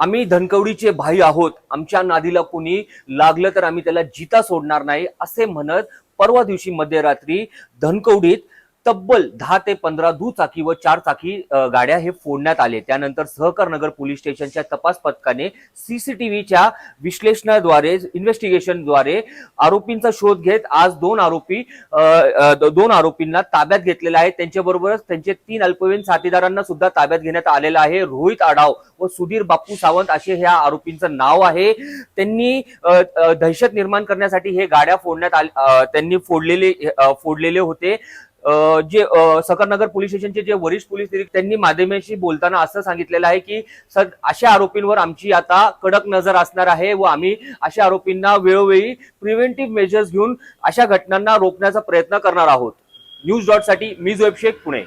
आम्ही धनकवडीचे भाई आहोत. आमच्या नादीला कुणी लागलं तर आम्ही त्याला जिता सोडणार नाही असे म्हणत परवा दिवशी मध्यरात्री धनकवडीत तब्बल दहा ते पंधरा दुचाकी व चार चाकी गाड्या हे फोडण्यात आले. त्यानंतर सहकार नगर पोलीस स्टेशनच्या तपास पथकाने सीसीटीव्हीच्या विश्लेषणाद्वारे इन्व्हेस्टिगेशनद्वारे आरोपींचा शोध घेत आज दोन आरोपी दोन आरोपींना ताब्यात घेतलेला आहे. त्यांच्याबरोबरच त्यांचे तीन अल्पवयीन साथीदारांना सुद्धा ताब्यात घेण्यात आलेलं आहे. रोहित आडाव व सुधीर बाप्पू सावंत असे ह्या आरोपींचं नाव आहे. त्यांनी दहशत निर्माण करण्यासाठी हे गाड्या फोडण्यात आले त्यांनी फोडलेले फोडलेले होते. जे सकरनगर पोलीस स्टेशनचे जे वरिष्ठ पोलीस निरीक्षक त्यांनी माध्यमांशी बोलताना असं सांगितलेलं आहे की सर अशा आरोपींवर आमची आता कडक नजर असणार आहे व आम्ही अशा आरोपींना वेळोवेळी प्रिव्हेंटिव्ह मेजर्स घेऊन अशा घटनांना रोखण्याचा प्रयत्न करणार आहोत. न्यूज डॉटसाठी मी जोएब शेख पुणे.